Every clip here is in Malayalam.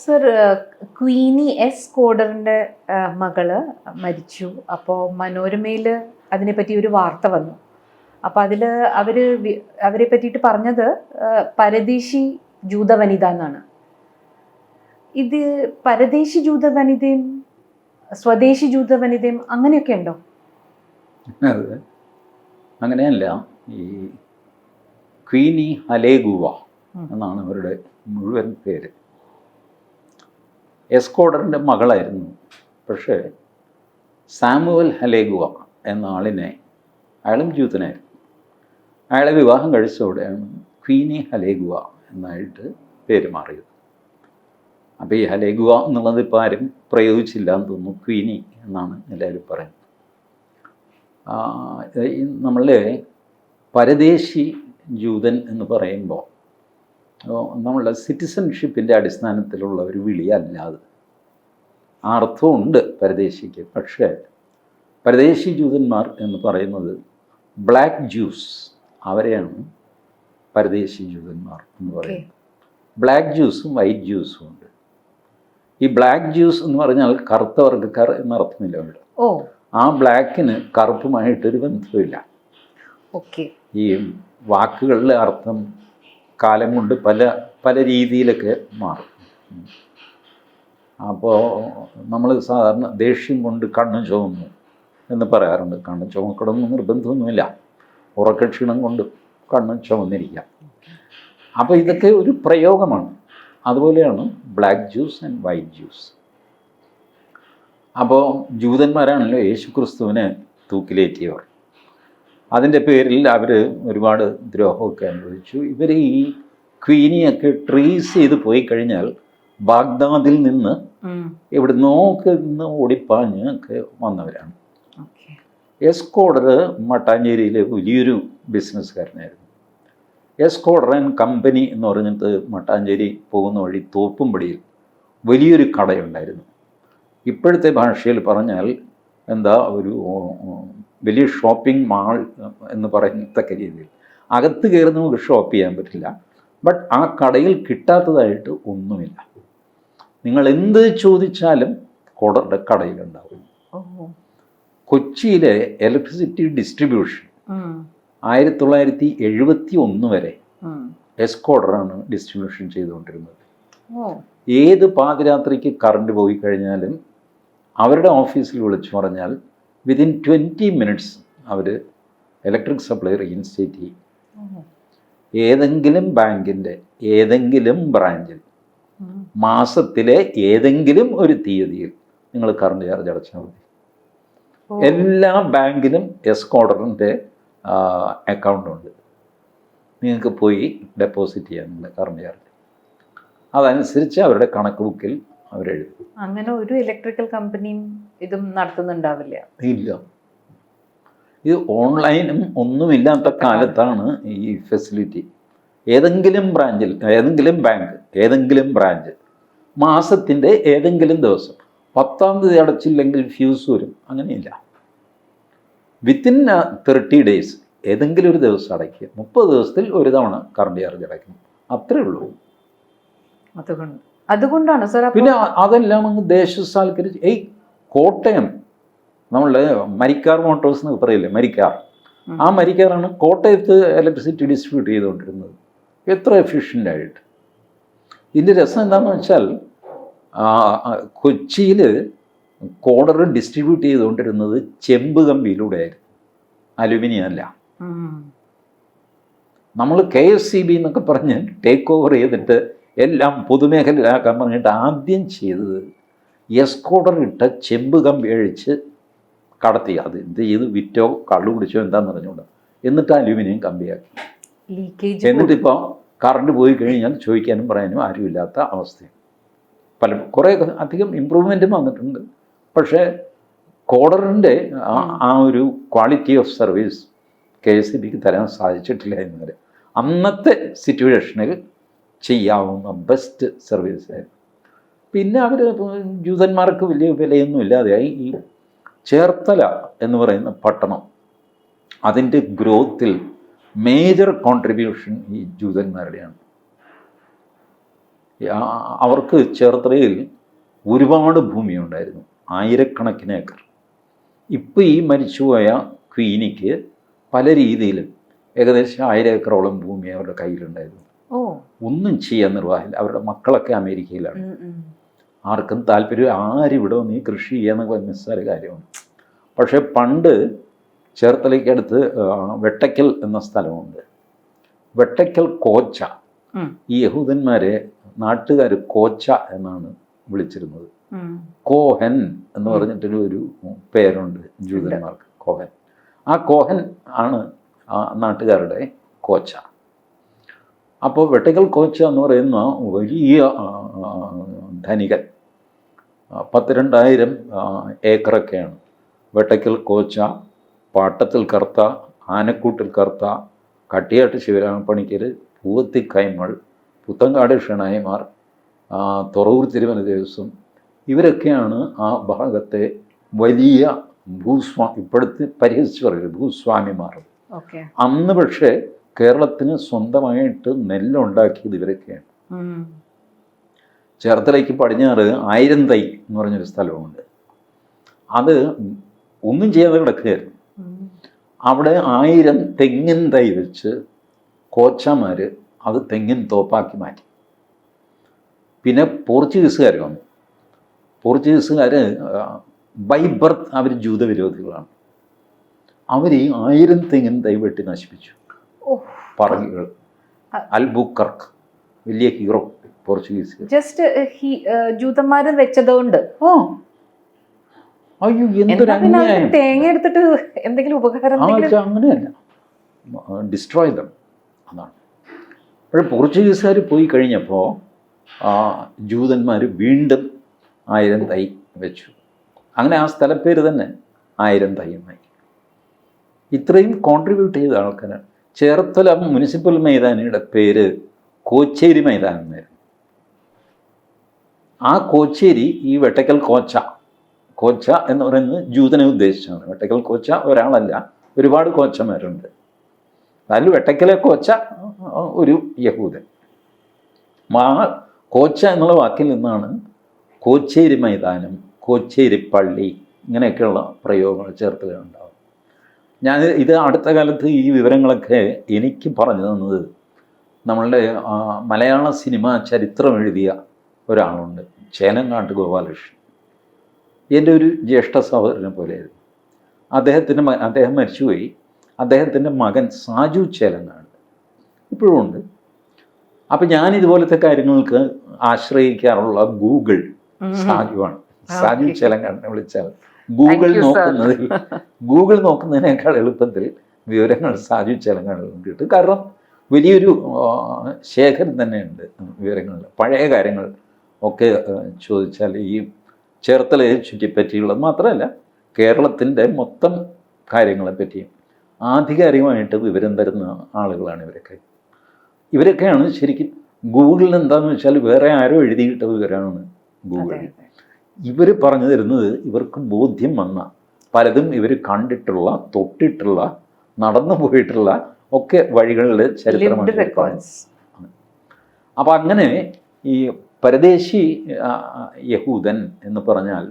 സർ ക്വീനി എസ് കോഡറിന്റെ മകൾ മരിച്ചു. അപ്പോൾ മനോരമയിൽ അതിനെപ്പറ്റി ഒരു വാർത്ത വന്നു. അപ്പോൾ അതിൽ അവർ അവരെ പറ്റിയിട്ട് പറഞ്ഞത് പരദേശി ജൂത വനിത എന്നാണ്. ഇത് പരദേശി ജൂത വനിതയും സ്വദേശി ജൂത വനിതയും അങ്ങനെയൊക്കെ ഉണ്ടോ? അങ്ങനെയല്ല. ഈ ക്വീനി ഹലേഗുവ എന്നാണ് അവരുടെ മുഴുവൻ പേര്. എസ്കോഡറിന്റെ മകളായിരുന്നു. പക്ഷേ സാമുവൽ ഹലേഗുവ എന്ന ആളിനെ അയാളും ജൂതനായിരുന്നു അയാളെ വിവാഹം കഴിച്ചതോടെയാണ് ക്വീനി ഹലേഗുവ എന്നായിട്ട് പേര് മാറിയത്. അപ്പോൾ ഈ ഹലേഗുവ എന്നുള്ളത് ഇപ്പോൾ ആരും പ്രയോഗിച്ചില്ല എന്ന് തോന്നുന്നു ക്വീനി എന്നാണ് എല്ലാവരും പറയുന്നത്. നമ്മളെ പരദേശി ജൂതൻ എന്ന് പറയുമ്പോൾ നമ്മളുടെ സിറ്റിസൺഷിപ്പിന്റെ അടിസ്ഥാനത്തിലുള്ള ഒരു വിളിയല്ല അത്. ആ അർത്ഥമുണ്ട് പരദേശിക്ക്. പക്ഷേ പരദേശി ജൂതന്മാർ എന്ന് പറയുന്നത് ബ്ലാക്ക് ജ്യൂസ് അവരെയാണ് പരദേശി ജൂതന്മാർ എന്ന് പറയുന്നത്. ബ്ലാക്ക് ജ്യൂസും വൈറ്റ് ജ്യൂസും ഉണ്ട്. ഈ ബ്ലാക്ക് ജ്യൂസ് എന്ന് പറഞ്ഞാൽ കറുത്ത വർഗക്കാർ എന്നർത്ഥമില്ല അവിടെ. ഓ. ആ ബ്ലാക്കിന് കറുപ്പുമായിട്ടൊരു ബന്ധമില്ല ഓക്കെ ഈ വാക്കുകളുടെ അർത്ഥം കാലം കൊണ്ട് പല പല രീതിയിലൊക്കെ മാറും. അപ്പോൾ നമ്മൾ സാധാരണ ദേഷ്യം കൊണ്ട് കണ്ണ് ചുവന്നു എന്ന് പറയാറുണ്ട്. കണ്ണ് ചുമക്കണമെന്ന് നിർബന്ധമൊന്നുമില്ല. ഉറക്കക്ഷീണം കൊണ്ട് കണ്ണ് ചുമന്നിരിക്കാം. അപ്പോൾ ഇതൊക്കെ ഒരു പ്രയോഗമാണ്. അതുപോലെയാണ് black Jews and white Jews. അപ്പോൾ ജൂതന്മാരാണല്ലോ യേശു ക്രിസ്തുവിനെ തൂക്കിലേറ്റിയവർ. അതിന്റെ പേരിൽ അവർ ഒരുപാട് ദ്രോഹമൊക്കെ അനുഭവിച്ചു. ഇവർ ഈ ക്വീനിയൊക്കെ ട്രീസ് ചെയ്ത് പോയി കഴിഞ്ഞാൽ ബാഗ്ദാദിൽ നിന്ന് എവിടുന്നോക്കെ നിന്ന് ഓടിപ്പാഞ്ഞ് ഒക്കെ വന്നവരാണ്. എസ്കോഡർ മട്ടാഞ്ചേരിയിലെ വലിയൊരു ബിസിനസ്സുകാരനായിരുന്നു എസ്കോഡർ ആൻഡ് കമ്പനി എന്ന് പറഞ്ഞിട്ട് മട്ടാഞ്ചേരി പോകുന്ന വഴി തോപ്പുംപടിയിൽ വലിയൊരു കടയുണ്ടായിരുന്നു. ഇപ്പോഴത്തെ ഭാഷയിൽ പറഞ്ഞാൽ എന്താ ഒരു വലിയ ഷോപ്പിംഗ് മാൾ എന്ന് പറയത്തക്ക രീതിയിൽ. അകത്ത് കയറി നമുക്ക് ഷോപ്പ് ചെയ്യാൻ പറ്റില്ല. ബട്ട് ആ കടയിൽ കിട്ടാത്തതായിട്ട് ഒന്നുമില്ല. നിങ്ങൾ എന്ത് ചോദിച്ചാലും കൊടയുടെ കടയിലുണ്ടാവും ഉണ്ടാവും കൊച്ചിയിലെ ഇലക്ട്രിസിറ്റി ഡിസ്ട്രിബ്യൂഷൻ. ആയിരത്തി തൊള്ളായിരത്തി എഴുപത്തി ഒന്ന് വരെ. എസ്കോഡറാണ് ഡിസ്ട്രിബ്യൂഷൻ ചെയ്തുകൊണ്ടിരുന്നത് ഏത് പാതിരാത്രിക്ക് കറണ്ട് പോയി കഴിഞ്ഞാലും അവരുടെ ഓഫീസിൽ വിളിച്ചു പറഞ്ഞാൽ വിതിൻ ട്വന്റി മിനിറ്റ്സ് അവർ ഇലക്ട്രിക് സപ്ലൈ റീഇൻസ്റ്റേറ്റ് ചെയ്യും ഏതെങ്കിലും ബാങ്കിന്റെ ഏതെങ്കിലും ബ്രാഞ്ചിൽ. മാസത്തിലെ ഏതെങ്കിലും ഒരു തീയതിയിൽ നിങ്ങൾ കറണ്ട് ചാർജ് അടച്ചാൽ മതി. എല്ലാ ബാങ്കിലും എസ്കോഡറിന്റെ അക്കൗണ്ട് ഉണ്ട്. നിങ്ങൾക്ക് പോയി ഡെപ്പോസിറ്റ് ചെയ്യാനുള്ള കറണ്ട് ചാർജ്. അതനുസരിച്ച് അവരുടെ കണക്ക് ബുക്കിൽ അവരെഴുതും അങ്ങനെ ഒരു ഇലക്ട്രിക്കൽ കമ്പനിയും ഇതും നടത്തുന്നുണ്ടാവില്ല. ഇല്ല. ഇത് ഓൺലൈനും ഒന്നുമില്ലാത്ത കാലത്താണ് ഈ ഫെസിലിറ്റി ഏതെങ്കിലും ബ്രാഞ്ചിൽ ഏതെങ്കിലും ബാങ്ക് ഏതെങ്കിലും ബ്രാഞ്ച് മാസത്തിന്റെ ഏതെങ്കിലും ദിവസം പത്താം തീയതി അടച്ചില്ലെങ്കിൽ ഫ്യൂസ് വരും അങ്ങനെയില്ല. വിത്തിൻ തേർട്ടി ഡേയ്സ് ഏതെങ്കിലും ഒരു ദിവസം അടയ്ക്കുക. മുപ്പത് ദിവസത്തിൽ ഒരു തവണ കറണ്ട് ചാർജ് അടയ്ക്കും അത്രേ ഉള്ളൂ. അതുകൊണ്ട് അതുകൊണ്ടാണ് സാർ പിന്നെ അതെല്ലാം അങ്ങ് ദേശസാൽക്കരിച്ച് ഏയ് കോട്ടയം നമ്മളുടെ മരിക്കാർ മോട്ടോഴ്സ് എന്ന് പറയില്ലേ മരിക്കാർ. ആ മരിക്കാറാണ് കോട്ടയത്ത് ഇലക്ട്രിസിറ്റി ഡിസ്ട്രിബ്യൂട്ട് ചെയ്തുകൊണ്ടിരുന്നത്. എത്ര എഫിഷ്യന്റ് ആയിട്ട്. ഇതിന്റെ രസം എന്താണെന്ന് വെച്ചാൽ കൊച്ചിയിൽ കോഡർ ഡിസ്ട്രിബ്യൂട്ട് ചെയ്തുകൊണ്ടിരുന്നത് ചെമ്പ് കമ്പിയിലൂടെയായിരുന്നു അലുമിനിയം അല്ല. നമ്മൾ കെ എസ് സി ബി എന്നൊക്കെ പറഞ്ഞ് ടേക്ക് ഓവർ ചെയ്തിട്ട് എല്ലാം പൊതുമേഖലയിലാക്കാൻ പറഞ്ഞിട്ട് ആദ്യം ചെയ്തത് എസ്കോഡർ ഇട്ട ചെമ്പ് കമ്പി അഴിച്ച് കടത്തി. അത് എന്ത് ചെയ്ത്? വിറ്റോ കള്ളു കുടിച്ചോ എന്താണെന്ന് അറിഞ്ഞുകൊണ്ട് എന്നിട്ട് അലുമിനിയം കമ്പിയാക്കി. എന്നിട്ടിപ്പോൾ കറണ്ട് പോയി കഴിഞ്ഞാൽ ചോദിക്കാനും പറയാനും ആരുമില്ലാത്ത അവസ്ഥയാണ്. പല കുറേ അധികം ഇമ്പ്രൂവ്മെന്റും വന്നിട്ടുണ്ട്. പക്ഷേ കോഡറിന്റെ ആ ഒരു quality of service K S E ബിക്ക് തരാൻ സാധിച്ചിട്ടില്ല എന്നുവരെ അന്നത്തെ സിറ്റുവേഷനിൽ ചെയ്യാവുന്ന ബെസ്റ്റ് സർവീസ് ആയിരുന്നു. പിന്നെ അവർ ജൂതന്മാർക്ക് വലിയ വിലയൊന്നും ഇല്ലാതെയായി. ഈ ചേർത്തല എന്ന് പറയുന്ന പട്ടണം അതിന്റെ ഗ്രോത്തിൽ മേജർ കോൺട്രിബ്യൂഷൻ ഈ ജൂതന്മാരുടെയാണ്. അവർക്ക് ചേർത്തലയിൽ ഒരുപാട് ഭൂമിയുണ്ടായിരുന്നു ആയിരക്കണക്കിന് ഏക്കർ. ഇപ്പോൾ ഈ മരിച്ചുപോയ ക്വീനിക്ക് പല രീതിയിൽ ഏകദേശം ആയിരം ഏക്കറോളം ഭൂമി അവരുടെ കയ്യിലുണ്ടായിരുന്നു. ഒന്നും ചെയ്യാൻ നിർവാഹമില്ല. അവരുടെ മക്കളൊക്കെ അമേരിക്കയിലാണ്. ആർക്കും താല്പര്യം ആരും ഇവിടെ വന്ന് ഈ കൃഷി ചെയ്യാന്നൊക്കെ നിസ്സാര കാര്യമാണ്. പക്ഷേ പണ്ട് ചേർത്തലയ്ക്കടുത്ത് വെട്ടയ്ക്കൽ എന്ന സ്ഥലമുണ്ട്. വെട്ടയ്ക്കൽ കോച്ച. ഈ യഹൂദന്മാരെ നാട്ടുകാർ കോച്ച എന്നാണ് വിളിച്ചിരുന്നത്. കോഹൻ എന്ന് പറഞ്ഞിട്ടൊരു ഒരു പേരുണ്ട് ജൂതന്മാർക്ക് കോഹൻ. ആ കോഹൻ ആണ് ആ നാട്ടുകാരുടെ കോച്ച. അപ്പോൾ വെട്ടയ്ക്കൽ കോച്ച എന്ന് പറയുന്ന വലിയ ധനികൻ പത്തിരണ്ടായിരം പത്ത് രണ്ടായിരം ഏക്കറൊക്കെയാണ് വെട്ടയ്ക്കൽ കോച്ച പാട്ടത്തിൽ കറുത്ത ആനക്കൂട്ടിൽ കറുത്ത കട്ടിയാട്ട് ശിവരാമപ്പണിക്കർ പൂവത്തി കൈമൾ പുത്തങ്കാട് ഷണായിമാർ തുറവൂർ തിരുമല ദേവസ്വം ഇവരൊക്കെയാണ് ആ ഭാഗത്തെ വലിയ ഭൂസ്വാ ഇപ്പോഴത്തെ പരിഹസിച്ച് പറയുന്നത് ഭൂസ്വാമിമാർ അന്ന് പക്ഷേ കേരളത്തിന് സ്വന്തമായിട്ട് നെല്ലുണ്ടാക്കിയത് ഇവരൊക്കെയാണ്. ചേർത്തലയ്ക്ക് പടിഞ്ഞാറ് ആയിരം തൈ എന്ന് പറഞ്ഞൊരു സ്ഥലമുണ്ട് അത് ഒന്നും ചെയ്യാതെ കിടക്കുകയായിരുന്നു. അവിടെ ആയിരം തെങ്ങിൻ തൈ വെച്ച് കോച്ചമാർ അത് തെങ്ങിൻ തോപ്പാക്കി മാറ്റി. പിന്നെ പോർച്ചുഗീസുകാർ വന്നു. പോർച്ചുഗീസുകാർ ബൈ ബർത്ത് അവർ ജൂതവിരോധികളാണ്. അവർ ഈ ആയിരം തെങ്ങിൻ തൈ വെട്ടി നശിപ്പിച്ചു. പറങ്കികൾ. അൽബുക്കർക്ക്. വലിയ ഹീറോ പോർച്ചുഗീസ് ജസ്റ്റ് ജൂതന്മാരും വെച്ചതുകൊണ്ട്. ആ അയ്യോ എന്തൊരു തേങ്ങ എടുത്തിട്ട് എന്തെങ്കിലും ഉപകാരം അങ്ങനെയല്ല. ഡിസ്ട്രോയ് ദം അതാണ്. അപ്പോൾ പോർച്ചുഗീസുകാർ പോയി കഴിഞ്ഞപ്പോൾ ആ ജൂതന്മാർ വീണ്ടും ആയിരം തൈ വെച്ചു. അങ്ങനെ ആ സ്ഥലപ്പേര് തന്നെ ആയിരം തൈ എന്നായി ഇത്രയും കോൺട്രിബ്യൂട്ട് ചെയ്ത ആൾക്കാരാണ്. ചേർത്തല മുനിസിപ്പൽ മൈതാനിയുടെ പേര് കോച്ചേരി മൈതാനം എന്നായിരുന്നു ആ കോച്ചേരി ഈ വെട്ടക്കൽ കോച്ച കോച്ച എന്ന് പറയുന്നത് ജൂതനെ ഉദ്ദേശിച്ചാണ്. വെട്ടക്കൽ കോച്ച ഒരാളല്ല ഒരുപാട് കോച്ചമാരുണ്ട് അതിൽ വെട്ടക്കലെ കോച്ച ഒരു യഹൂദൻ. മാ കോച്ച എന്നുള്ള വാക്കിൽ നിന്നാണ് കോച്ചേരി മൈതാനം കോച്ചേരി പള്ളി ഇങ്ങനെയൊക്കെയുള്ള പ്രയോഗങ്ങൾ ചേർത്തുകയുണ്ടാവും ഞാൻ ഇത് അടുത്ത കാലത്ത് ഈ വിവരങ്ങളൊക്കെ എനിക്ക് പറഞ്ഞു തന്നത് നമ്മളുടെ മലയാള സിനിമ ചരിത്രം എഴുതിയ ഒരാളുണ്ട് ചേനങ്ങാട്ട് ഗോപാലകൃഷ്ണൻ. എന്റെ ഒരു ജ്യേഷ്ഠ സഹോദരനെ പോലെയായിരുന്നു. അദ്ദേഹത്തിന്റെ അദ്ദേഹം മരിച്ചുപോയി. അദ്ദേഹത്തിന്റെ മകൻ സാജു ചേലങ്ങാണ് ഇപ്പോഴും ഉണ്ട്. അപ്പം ഞാൻ ഇതുപോലത്തെ കാര്യങ്ങൾക്ക് ആശ്രയിക്കാറുള്ള ഗൂഗിൾ സാജു സാജുവാണ്. സാജു ചേലങ്ങാണെന്ന് ചേലങ്ങാടിനെ വിളിച്ചാൽ ഗൂഗിൾ. നോക്കുന്നതിൽ ഗൂഗിൾ നോക്കുന്നതിനേക്കാൾ എളുപ്പത്തിൽ വിവരങ്ങൾ സാജു ചേലങ്ങാടിൽ കിട്ടും. കാരണം വലിയൊരു ശേഖരം തന്നെയുണ്ട് വിവരങ്ങളിൽ. പഴയ കാര്യങ്ങൾ ഒക്കെ ചോദിച്ചാൽ ഈ ചേർത്തലയെ ചുറ്റിപ്പറ്റിയുള്ളത് മാത്രമല്ല കേരളത്തിന്റെ മൊത്തം കാര്യങ്ങളെ പറ്റിയും ആധികാരികമായിട്ട് വിവരം തരുന്ന ആളുകളാണ് ഇവരൊക്കെ. ഇവരൊക്കെയാണ് ശരിക്കും ഗൂഗിളിൽ എന്താണെന്ന് വെച്ചാൽ വേറെ ആരോ എഴുതിയിട്ട വിവരമാണ് ഗൂഗിൾ. ഇവർ പറഞ്ഞു തരുന്നത് ഇവർക്ക് ബോധ്യം വന്ന പലതും ഇവർ കണ്ടിട്ടുള്ള തൊട്ടിട്ടുള്ള നടന്നു പോയിട്ടുള്ള ഒക്കെ വഴികളിൽ ചരിത്രമാണ് അപ്പോൾ അപ്പം അങ്ങനെ ഈ പരദേശി യഹൂദൻ എന്ന് പറഞ്ഞാൽ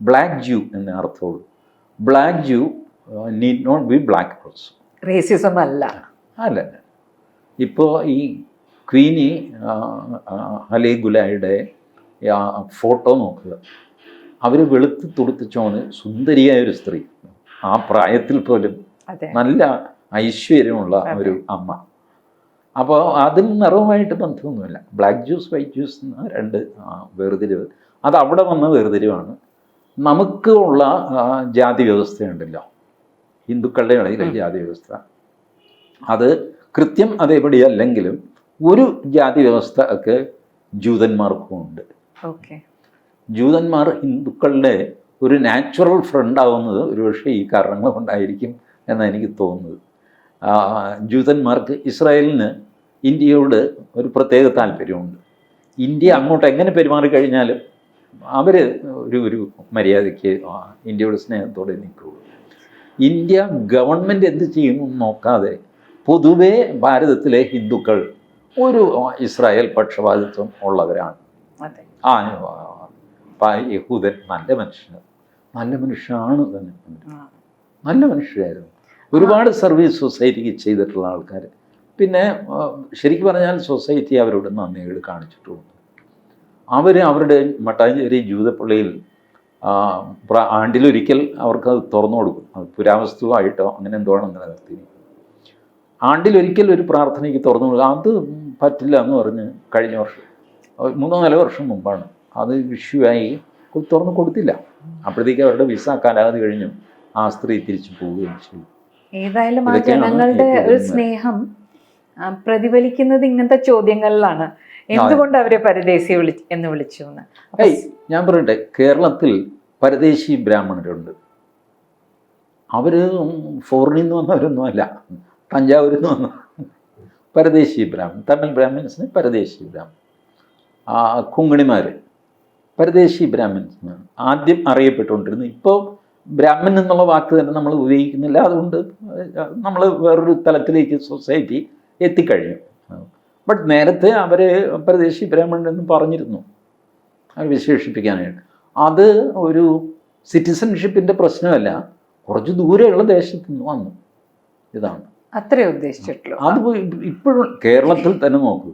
ബ്ലാക്ക് ജ്യൂ എന്ന അർത്ഥമുള്ളൂ. Black Jew need not be black also racism അല്ല. അല്ല ഇപ്പോൾ ഈ ക്വീനി ആ, ആ, ഹലേ ഗുലായുടെ ഫോട്ടോ നോക്കുക. അവർ വെളുത്ത് തുടുത്തിച്ചോണ് സുന്ദരിയായ ഒരു സ്ത്രീ. ആ പ്രായത്തിൽ പോലും നല്ല ഐശ്വര്യമുള്ള ഒരു അമ്മ. അപ്പോൾ അതിന് നിറവുമായിട്ട് ബന്ധമൊന്നുമില്ല. ബ്ലാക്ക് ജ്യൂസ് വൈറ്റ് ജ്യൂസ് എന്ന രണ്ട് വേർതിരിവ്. അത് അവിടെ വന്ന വേർതിരിവാണ്. നമുക്ക് ഉള്ള ജാതി വ്യവസ്ഥയുണ്ടല്ലോ. ഹിന്ദുക്കളുടെ ഇടയിലെ ജാതി വ്യവസ്ഥ. അത് കൃത്യം അതേപടി അല്ലെങ്കിലും ഒരു ജാതി വ്യവസ്ഥ ഒക്കെ ജൂതന്മാർക്കും ഉണ്ട്. ഓക്കെ. ജൂതന്മാർ ഹിന്ദുക്കളുടെ ഒരു നാച്ചുറൽ ഫ്രണ്ട് ആവുന്നത് ഒരുപക്ഷെ ഈ കാരണങ്ങൾ കൊണ്ടായിരിക്കും എന്നാണ് എനിക്ക് തോന്നുന്നത്. ജൂതന്മാർക്ക് ഇസ്രായേലിന് ഇന്ത്യയോട് ഒരു പ്രത്യേക താല്പര്യമുണ്ട്. ഇന്ത്യ അങ്ങോട്ട് എങ്ങനെ പെരുമാറിക്കഴിഞ്ഞാലും അവർ ഒരു ഒരു മര്യാദയ്ക്ക് ഇന്ത്യയുടെ സ്നേഹത്തോടെ നിൽക്കുകയുള്ളൂ ഇന്ത്യ ഗവൺമെന്റ് എന്ത് ചെയ്യുന്നു നോക്കാതെ പൊതുവേ ഭാരതത്തിലെ ഹിന്ദുക്കൾ ഒരു ഇസ്രായേൽ പക്ഷപാതിത്വം ഉള്ളവരാണ്. ആ യഹൂദൻ നല്ല മനുഷ്യൻ നല്ല മനുഷ്യനാണ് തന്നെ. നല്ല മനുഷ്യരായിരുന്നു. ഒരുപാട് സർവീസ് സൊസൈറ്റിക്ക് ചെയ്തിട്ടുള്ള ആൾക്കാർ പിന്നെ ശരിക്കും പറഞ്ഞാൽ സൊസൈറ്റി അവരോട് നന്ദികൾ കാണിച്ചിട്ടുണ്ട്. അവർ അവരുടെ മട്ടാഞ്ചേരി പ്ര- ആണ്ടിലൊരിക്കൽ അവർക്ക് അത് തുറന്നു കൊടുക്കും. അത് പുരാവസ്തുവായിട്ടോ അങ്ങനെ എന്തോ ആണ് നിലനിർത്തി ആണ്ടിലൊരിക്കൽ ഒരു പ്രാർത്ഥനയ്ക്ക് തുറന്നു കൊടുക്കുക അത് പറ്റില്ല എന്ന് പറഞ്ഞ് കഴിഞ്ഞ വർഷം മൂന്നോ നാലോ വർഷം മുമ്പാണ്. അത് ഇഷ്യൂവായി തുറന്നു കൊടുത്തില്ല. അപ്പോഴത്തേക്ക് അവരുടെ വിസ കാലാവധി കഴിഞ്ഞു ആ സ്ത്രീ തിരിച്ചു പോവുകയും ചെയ്തു. ഏതായാലും ആ ജനങ്ങളുടെ ഒരു സ്നേഹം പ്രതിഫലിക്കുന്നത് ഇങ്ങനത്തെ ചോദ്യങ്ങളിലാണ്. എന്തുകൊണ്ട് അവരെ പരദേശി വിളി എന്ന് വിളിച്ചു എന്ന്? ഞാൻ പറയട്ടെ കേരളത്തിൽ പരദേശി ബ്രാഹ്മണരുണ്ട്. അവർ ഫോറിനിൽ നിന്ന് വന്നവരൊന്നും അല്ല. തഞ്ചാവൂരിൽ നിന്ന് വന്ന പരദേശി ബ്രാഹ്മൺ തമിഴ് ബ്രാഹ്മിൻസിന് പരദേശി ബ്രാഹ്മൺ ആ കുങ്ങിണിമാർ പരദേശി ബ്രാഹ്മിൻസ് ആദ്യം അറിയപ്പെട്ടുകൊണ്ടിരുന്നു ഇപ്പോൾ ബ്രാഹ്മൺ എന്നുള്ള വാക്ക് തന്നെ നമ്മൾ ഉപയോഗിക്കുന്നില്ല. അതുകൊണ്ട് നമ്മൾ വേറൊരു തലത്തിലേക്ക് സൊസൈറ്റി എത്തിക്കഴിഞ്ഞു. ബട്ട് നേരത്തെ അവർ പ്രദേശി ബ്രാഹ്മണൻ എന്ന് പറഞ്ഞിരുന്നു. അത് വിശേഷിപ്പിക്കാനായിട്ട്. അത് ഒരു സിറ്റിസൺഷിപ്പിന്റെ പ്രശ്നമല്ല. കുറച്ച് ദൂരെയുള്ള ദേശത്ത് നിന്ന് വന്നു. ഇതാണ്. അത്രേ ഉദ്ദേശിച്ചിട്ടുള്ളൂ. അത് ഇപ്പോഴും കേരളത്തിൽ തന്നെ നോക്കൂ.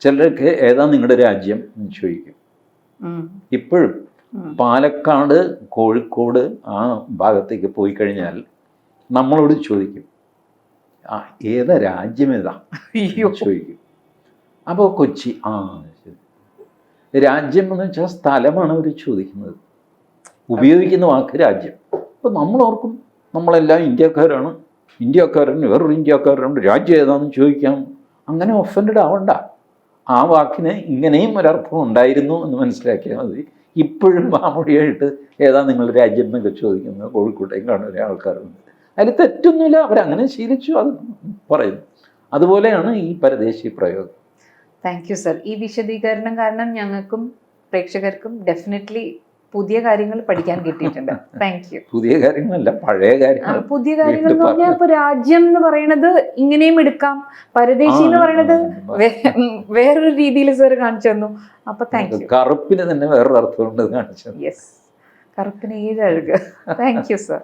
ചിലരൊക്കെ ഏതാ നിങ്ങളുടെ രാജ്യം എന്ന് ചോദിക്കും. ഇപ്പോഴും. പാലക്കാട് കോഴിക്കോട് ആ ഭാഗത്തേക്ക് പോയി കഴിഞ്ഞാൽ നമ്മളോട് ചോദിക്കും. ആ ഏതാ രാജ്യമേതാ ചോദിക്കും. അപ്പോൾ കൊച്ചി ആ ശരി. രാജ്യം എന്ന് വെച്ചാൽ സ്ഥലമാണ് അവർ ചോദിക്കുന്നത്. ഉപയോഗിക്കുന്ന വാക്ക് രാജ്യം. അപ്പോൾ നമ്മൾ ഓർക്കും നമ്മളെല്ലാം ഇന്ത്യക്കാരാണ്. ഇന്ത്യക്കാരൻ വേറൊരു ഇന്ത്യക്കാരനുണ്ട്. രാജ്യം ഏതാണെന്ന് ചോദിക്കാം. അങ്ങനെ ഒഫൻഡഡ് ആവണ്ട. ആ വാക്കിന് ഇങ്ങനെയും ഒരർത്ഥം ഉണ്ടായിരുന്നു എന്ന് മനസ്സിലാക്കിയാൽ മതി. ഇപ്പോഴും വാമൊഴിയായിട്ട് ഏതാ നിങ്ങൾ രാജ്യം എന്നൊക്കെ ചോദിക്കുന്നത് കോഴിക്കോട്ടേയും കാണുന്ന ആൾക്കാരുണ്ട്. അതിൽ തെറ്റൊന്നുമില്ല അവരങ്ങനെ ശീലിച്ചു അത് പറയുന്നു. അതുപോലെയാണ് ഈ പരദേശി പ്രയോഗം. താങ്ക് യു സർ ഈ വിശദീകരണം കാരണം ഞങ്ങൾക്കും പ്രേക്ഷകർക്കും ഡെഫിനറ്റ്ലി പുതിയ കാര്യങ്ങൾ പഠിക്കാൻ കിട്ടിയിട്ടുണ്ട്. താങ്ക് യു പുതിയ കാര്യങ്ങളല്ല പഴയ കാര്യങ്ങൾ. പുതിയ കാര്യങ്ങൾ എന്ന് പറഞ്ഞാൽ ഇപ്പൊ രാജ്യം എന്ന് പറയുന്നത് ഇങ്ങനെയും എടുക്കാം. പരദേശി എന്ന് പറയുന്നത് വേറൊരു രീതിയിൽ സാർ കാണിച്ചു തന്നു. അപ്പൊ താങ്ക് യു കറുപ്പിന് തന്നെ വേറൊരു അർത്ഥമുണ്ട് കാണിച്ചു യെസ് കറുപ്പിന് ഏഴ് അഴുക താങ്ക് യു സർ